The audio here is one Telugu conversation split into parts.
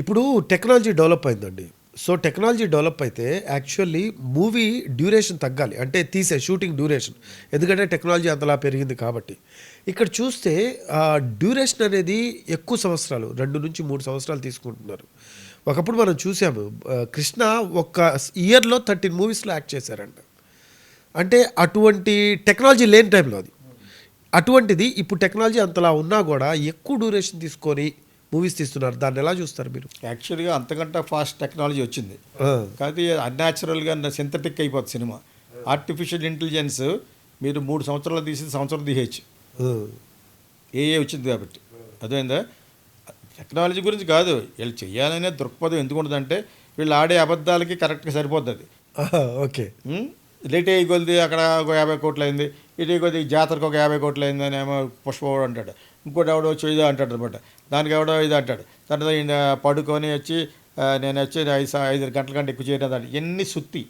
ఇప్పుడు టెక్నాలజీ డెవలప్ అయిందండి. సో టెక్నాలజీ డెవలప్ అయితే యాక్చువల్లీ మూవీ డ్యూరేషన్ తగ్గాలి. అంటే తీసే షూటింగ్ డ్యూరేషన్. ఎందుకంటే టెక్నాలజీ అంతలా పెరిగింది కాబట్టి. ఇక్కడ చూస్తే డ్యూరేషన్ అనేది ఎక్కువ సంవత్సరాలు రెండు నుంచి మూడు సంవత్సరాలు తీసుకుంటున్నారు. ఒకప్పుడు మనం చూసాము కృష్ణ ఒక్క ఇయర్లో థర్టీన్ మూవీస్లో యాక్ట్ చేశారంట. అంటే అటువంటి టెక్నాలజీ లేని టైంలో అది. అటువంటిది ఇప్పుడు టెక్నాలజీ అంతలా ఉన్నా కూడా ఎక్కువ డ్యూరేషన్ తీసుకొని మూవీస్ తీస్తున్నారు. దాన్ని ఎలా చూస్తారు మీరు? యాక్చువల్గా అంతకంటే ఫాస్ట్ టెక్నాలజీ వచ్చింది. కానీ అన్యాచురల్గా సింథటిక్ అయిపోతుంది సినిమా. ఆర్టిఫిషియల్ ఇంటెలిజెన్స్ మీరు మూడు సంవత్సరాలు తీసి సంవత్సరం తీసేయచ్చు ఏఏ వచ్చింది కాబట్టి. అదేందా టెక్నాలజీ గురించి కాదు. వీళ్ళు చేయాలనే దృక్పథం ఎందుకు ఉంటుందంటే వీళ్ళు ఆడే అబద్ధాలకి కరెక్ట్గా సరిపోతుంది ఓకే? లేట్ అయ్యి కొద్ది అక్కడ ఒక యాభై కోట్లు అయింది ఇటు కొద్ది జాతరకు ఒక యాభై కోట్లు అయింది అని ఏమో పుష్పవాడు అంటాడు. ఇంకోటి ఎవడో వచ్చి ఇదో అంటాడు అనమాట దానికి ఎవడో ఇది అంటాడు. తర్వాత ఈయన పడుకొని వచ్చి నేను వచ్చి ఐదు ఐదు గంటల కంటే ఎక్కువ చేయడం ఎన్ని సుత్తి.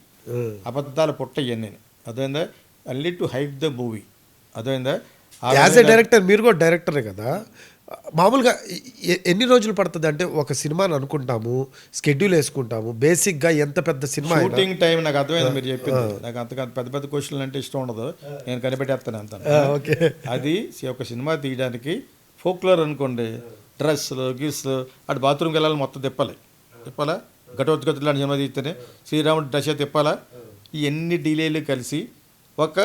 అబద్ధాలు పుట్ట ఇవన్నీ అదేందా only to hype the movie. అదేందా as a director మీరు కూడా డైరెక్టరే కదా. మామూలుగా ఎన్ని రోజులు పడుతుంది అంటే ఒక సినిమాని అనుకుంటాము స్కెడ్యూల్ వేసుకుంటాము బేసిక్గా ఎంత పెద్ద సినిమా షూటింగ్ టైం నాకు అర్థమైంది మీరు చెప్పింది. నాకు అంతగా పెద్ద పెద్ద క్వశ్చన్లు అంటే ఇష్టం ఉండదు. నేను కనిపెట్టేస్తాను అంత. ఓకే. అది ఒక సినిమా తీయడానికి ఫోక్లర్ అనుకోండి. డ్రెస్సులు గిస్లు అటు బాత్రూమ్కి వెళ్ళాలి మొత్తం తిప్పాలి. తిప్పాలా? ఘటోత్కతులు లాంటి సినిమా తీస్తేనే శ్రీరాముడు దశ తిప్పాలా? ఈ ఎన్ని డిలేలు కలిసి ఒక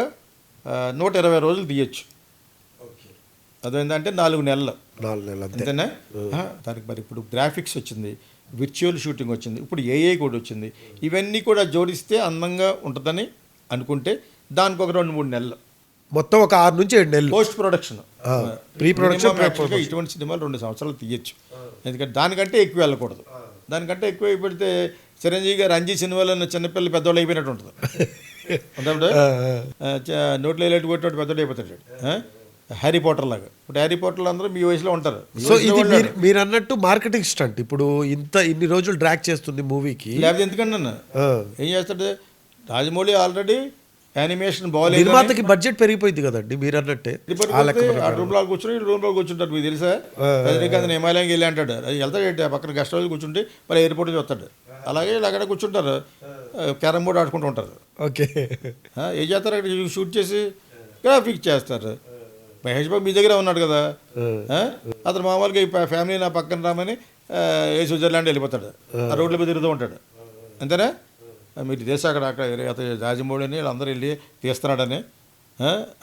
నూట ఇరవై రోజులు తీయచ్చు. అదేంటంటే నాలుగు నెలలు. నాలుగు నెలలు అంతే. అంతేనా? దానికి మరి ఇప్పుడు గ్రాఫిక్స్ వచ్చింది విర్చువల్ షూటింగ్ వచ్చింది ఇప్పుడు ఏఏ కూడా వచ్చింది. ఇవన్నీ కూడా జోడిస్తే అందంగా ఉంటుందని అనుకుంటే దానికి ఒక రెండు మూడు నెలలు. మొత్తం ఒక ఆరు నుంచి ఏడు నెలలు. పోస్ట్ ప్రొడక్షన్ pre-production, యాక్చువల్గా ఇటువంటి సినిమాలు రెండు సంవత్సరాలు తీయచ్చు. ఎందుకంటే దానికంటే ఎక్కువ వెళ్ళకూడదు. దానికంటే ఎక్కువ అయిపోతే చిరంజీవి గారు అంజీ సినిమాలో చిన్నపిల్లలు పెద్దవాళ్ళు అయిపోయినట్టు ఉంటుంది. నోట్లో వెళ్ళేట్టు కొట్టినట్టు పెద్దోడు అయిపోతాడు? హ్యారీ పోటర్ లాగా. ఇప్పుడు హ్యారీ పోటర్లు అందరూ మీ వయసులో ఉంటారు. సో ఇది మీరు మీరు అన్నట్టు మార్కెటింగ్ స్టంట్ ఇప్పుడు ఇంత ఇన్ని రోజులు డ్రాక్ చేస్తుంది మూవీకి లేకపోతే ఎందుకంటే నన్ను ఏం చేస్తాడు? రాజమౌళి ఆల్రెడీ యానిమేషన్ బాగాలేదు నిర్మాతకి బడ్జెట్ పెరిగిపోయింది కదండి మీరు అన్నట్టే. ఆ లెక్క ప్రకారం. ఆ రూమ్లో కూర్చొని రూమ్లో కూర్చుంటారు మీకు తెలుసా? రజనీకాంత్ హిమాలయంకి వెళ్ళి అంటాడు. అది వెళ్తాడు ఆ పక్కన గెస్ట్ హౌస్ కూర్చుంటే మరి ఎయిర్పోర్ట్ చూస్తాడు అలాగే వీళ్ళు అక్కడ కూర్చుంటారు. క్యారమ్ బోర్డ్ ఆడుకుంటూ ఉంటారు. ఓకే. ఆ, ఏం చేస్తారు? అక్కడ షూట్ చేసి గ్రాఫిక్ చేస్తారు. మహేష్ బాబు మీ దగ్గర ఉన్నాడు కదా? అతను మామూలుగా ఈ ఫ్యామిలీ నా పక్కన రామని ఏ స్విట్జర్లాండ్ వెళ్ళిపోతాడు. ఆ. రోడ్ల మీద తిరుగుతూ ఉంటాడు. అంతేనా? మీరు తెలుసు అక్కడ అక్కడ అతను రాజమౌళిని వీళ్ళందరూ వెళ్ళి తీస్తున్నాడని?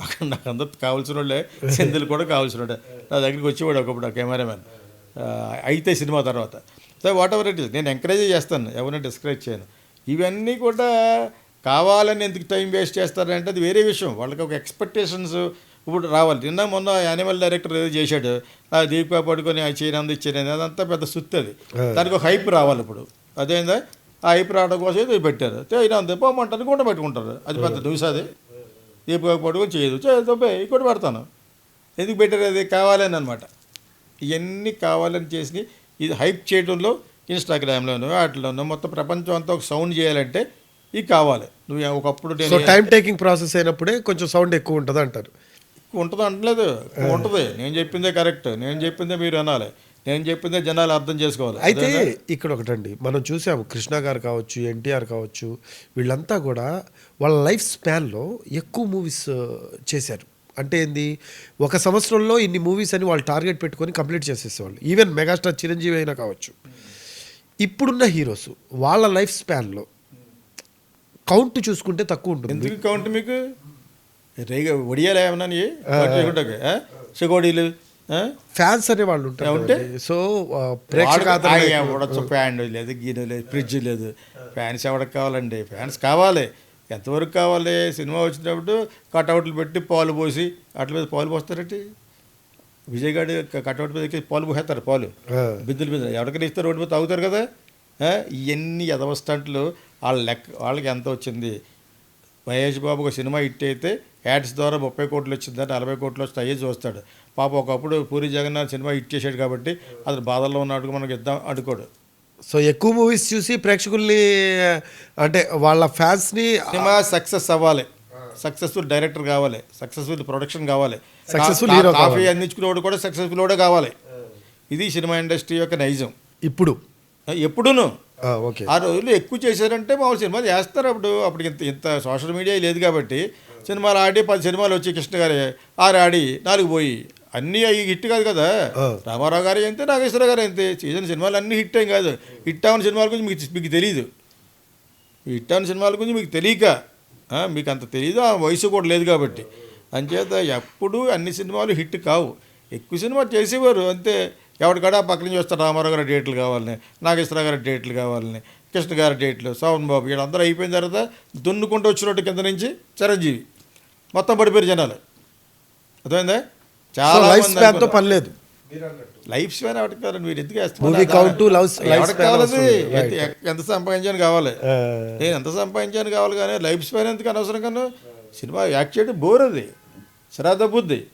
అక్కడ నాకు అందరు కావాల్సిన వాళ్ళే. సెందులు కూడా కావాల్సిన వాడే నా దగ్గరికి వచ్చేవాడు ఒకప్పుడు కెమెరామెన్ ఆ, అయితే సినిమా తర్వాత. So whatever it is నేను ఎంకరేజ్ చేస్తాను. ఎవరిని డిస్కరేజ్ చేయను. ఇవన్నీ కూడా కావాలని ఎందుకు టైం వేస్ట్ చేస్తారంటే అది వేరే విషయం. వాళ్ళకి ఒక ఎక్స్పెక్టేషన్స్ ఇప్పుడు రావాలి. నిన్న మొన్న యానిమల్ డైరెక్టర్ ఏదో చేశాడు. ఆ దీపికా పడుకొని ఆ చేయనంది ఇచ్చేది అదంతా పెద్ద సుత్తి అది. దానికి ఒక హైప్ రావాలి ఇప్పుడు. అదేందా? ఆ హైప్ రావడం కోసం ఇది పెట్టారు. అయినా తెప్పమంటారు కూడా పెట్టుకుంటారు. అది పెద్ద అది దీపికా పడుకొని చేయదు. చేయదు ఇంకోటి పెడతాను. ఎందుకు పెట్టారు? అది కావాలని అనమాట ఇవన్నీ కావాలని చేసి ఇది హైప్ చేయడంలో ఇన్స్టాగ్రామ్లోనూ వాటిలోనూ మొత్తం ప్రపంచం అంతా ఒక సౌండ్ చేయాలంటే ఇది కావాలి. నువ్వు ఒకప్పుడు నేను టైం టేకింగ్ ప్రాసెస్ అయినప్పుడే కొంచెం సౌండ్ ఎక్కువ ఉంటుంది అంటారు. ఉంటుంది అంటలేదు. ఉంటుంది. నేను చెప్పిందే కరెక్ట్ నేను చెప్పిందే మీరు అనాలి నేను చెప్పిందే జనాలు అర్థం చేసుకోవాలి. అయితే ఇక్కడ ఒకటండి. మనం చూసాము కృష్ణ గారు కావచ్చు ఎన్టీఆర్ కావచ్చు వీళ్ళంతా కూడా వాళ్ళ లైఫ్ స్పాన్లో ఎక్కువ మూవీస్ చేశారు. అంటే ఏంది? ఒక సంవత్సరంలో ఇన్ని మూవీస్ అని వాళ్ళు టార్గెట్ పెట్టుకొని కంప్లీట్ చేసేసేవాళ్ళు. ఈవెన్ మెగాస్టార్ చిరంజీవి అయినా కావచ్చు. ఇప్పుడున్న హీరోస్ వాళ్ళ లైఫ్ స్పాన్లో కౌంట్ చూసుకుంటే తక్కువ ఉంటుంది. ఎందుకు కౌంట్ మీకు? రేగ ఒడియాలు ఏమన్నా? ఫ్యాన్స్ అనే వాళ్ళు ఉంటారు ఉంటే? సో ప్రేక్షక ఫ్యాన్ లేదు గీను లేదు ఫ్రిడ్జ్ లేదు. ఫ్యాన్స్ ఎవరికి కావాలండి? ఫ్యాన్స్ కావాలి. ఎంతవరకు కావాలి? సినిమా వచ్చినప్పుడు కట్అవుట్లు పెట్టి పాలు పోసి అట్ల మీద పాలు పోస్తారంటే? విజయ్ గారి కట్అవుట్ మీద ఎక్కి పాలు పోసేస్తారు పాలు. బిద్దుల మీద. ఎవరికైనా ఇస్తారు రోడ్డు మీద తాగుతారు కదా? ఇవన్నీ ఎదవ స్టంట్లు వాళ్ళ లెక్క వాళ్ళకి ఎంత వచ్చింది? మహేష్ బాబు ఒక సినిమా హిట్ అయితే యాడ్స్ ద్వారా ముప్పై కోట్లు వచ్చిందని నలభై కోట్లు వస్తే అయ్యే చూస్తాడు. పాప ఒకప్పుడు పూరి జగన్నాథ్ సినిమా హిట్ చేశాడు కాబట్టి అతను బాధల్లో ఉన్నట్టుగా మనకి ఇద్దాం అనుకోడు. సో ఎక్కువ మూవీస్ చూసి ప్రేక్షకుల్ని అంటే వాళ్ళ ఫ్యాన్స్ని సినిమా సక్సెస్ అవ్వాలి. సక్సెస్ఫుల్ డైరెక్టర్ కావాలి. సక్సెస్ఫుల్ ప్రొడక్షన్ కావాలి. కా- hero కాఫీ. అందించుకునేవాడు కూడా సక్సెస్ఫుల్ కూడా కావాలి. ఇది సినిమా ఇండస్ట్రీ యొక్క నైజం. ఇప్పుడు. ఎప్పుడూను? ఓకే. ఆ రోజుల్లో ఎక్కువ చేశారంటే మామూలు సినిమాలు చేస్తారు. అప్పుడు అప్పుడు ఇంత ఇంత సోషల్ మీడియా లేదు కాబట్టి సినిమాలు ఆడి పది సినిమాలు వచ్చి కృష్ణ గారి ఆరు ఆడి నాలుగు పోయి అన్నీ అవి హిట్ కాదు కదా. రామారావు గారి అంతే నాగేశ్వరరావు గారు అంతే సీజన్ సినిమాలు అన్నీ హిట్ ఏం కాదు. హిట్ అవని సినిమాల గురించి మీకు మీకు తెలియదు హిట్ అవని సినిమాల గురించి మీకు తెలియక మీకు అంత తెలియదు ఆ వయసు కూడా లేదు కాబట్టి. అంచేత ఎప్పుడు అన్ని సినిమాలు హిట్ కావు. ఎక్కువ సినిమా చేసేవారు అంతే. ఎవరికాడ పక్క నుంచి వస్తారు రామారావు గారి డేట్లు కావాలని నాగేశ్వరరావు గారి డేట్లు కావాలని కృష్ణ గారి డేట్లు సోమన్ బాబు వీళ్ళందరూ అయిపోయిన తర్వాత దున్నుకుంటూ వచ్చినట్టు కింద నుంచి చిరంజీవి. మొత్తం పడిపోయారు జనాలు. అర్థమైందా? చాలా లైఫ్ మంది స్పాన్తో అనుకున్నారు. పని లేదు లైఫ్ స్పాన్ ఎవరికి కావాలండి మీరు ఎందుకు లేదు. ఎంత- సంపాదించాను కావాలి? నేను ఎంత సంపాదించాను కావాలి కానీ లైఫ్ స్పాన్ ఎందుకు అనవసరం కన్నా సినిమా యాక్ట్ చేయడం బోర్ అది. శ్రద్ధ బుద్ధి.